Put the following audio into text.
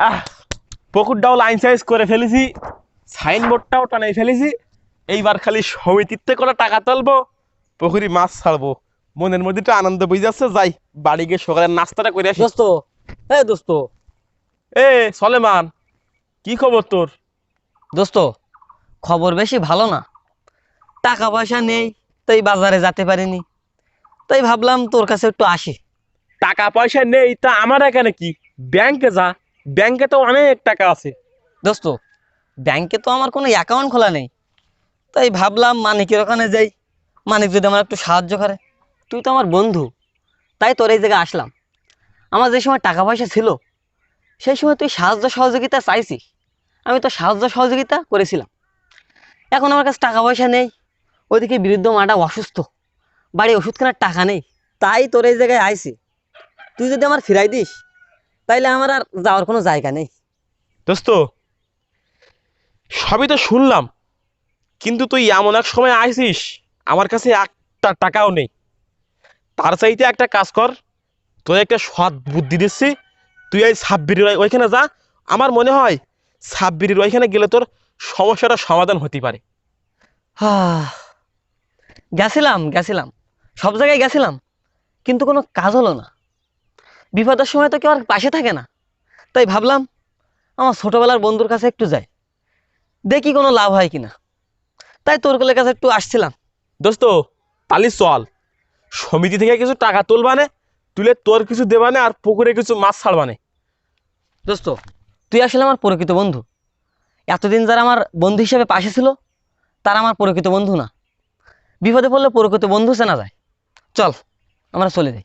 আহ পুকুরটাও line size করে ফেলেছি সাইনবোর্ডটাও টানাই ফেলেছি। এইবার খালি সমিতিতে করে টাকা তুলবো পুকুরি মাছ ছাড়বো। মনের মধ্যে একটু আনন্দ বুঝে যাচ্ছে যাই বাড়ি গিয়ে সকালের নাস্তাটা করে আসি। দোস্ত এ দোস্ত। এ সলেমান কি খবর তোর? দোস্ত খবর বেশি ভালো না। টাকা পয়সা নেই তাই বাজারে যেতে পারিনি। তাই ভাবলাম তোর কাছে একটু আসি। টাকা পয়সা নেই তা আমার এখানে কি? ব্যাংকে যা। ব্যাংকে তো অনেক টাকা আছে। দোস্ত, ব্যাংকে তো আমার কোনো অ্যাকাউন্ট খোলা নেই। তাই ভাবলাম মানিকের ওখানে যাই। মানিক যদি আমার একটু সাহায্য করে। তুই তো আমার বন্ধু। তাই তোর এই জায়গায় আসলাম। আমার যে সময় টাকা পয়সা ছিল, সেই সময় তুই সাহায্য সহযোগিতা চাইছিস। আমি তো সাহায্য সহযোগিতা করেছিলাম। এখন আমার কাছে টাকা পয়সা নেই। ওইদিকে বিরুদ্ধ মাটা অসুস্থ। বাড়ি ওষুধ কেনার টাকা নেই। তাই তোর এই জায়গায় আইছি। তুই যদি আমার ফিরাই দিস তাইলে আমার আর যাওয়ার কোনো জায়গা নেই। দোস্ত সবই তো শুনলাম কিন্তু তুই এমন এক সময় আইসিস আমার কাছে একটা টাকাও নেই। তার চাইতে একটা কাজ কর তোর একটা সৎ বুদ্ধি দিচ্ছি তুই এই সাব্বিরের ওইখানে যা আমার মনে হয় সাব্বিরের ওইখানে গেলে তোর সমস্যাটা সমাধান হতে পারে। গেছিলাম গেছিলাম সব জায়গায় গেছিলাম কিন্তু কোনো কাজ হলো না। বিপদের সময় তো কেউ আর পাশে থাকে না। তাই ভাবলাম আমার ছোটোবেলার বন্ধুর কাছে একটু যাই। দেখি কোনো লাভ হয় কিনা। তাই তোর কোলের কাছে একটু আসছিলাম। দোস্ত তালি চল। সমিতি থেকে কিছু টাকা তুলবানে তুলে তোর কিছু দেবানে আর পুকুরে কিছু মাছ ছাড়বানে দোস্ত তুই আসলে আমার প্রকৃত বন্ধু। এতদিন যারা আমার বন্ধু হিসেবে পাশে ছিল তারা আমার প্রকৃত বন্ধু না। বিপদে পড়লে প্রকৃত বন্ধু চেনা যায়। চল আমরা চলে যাই।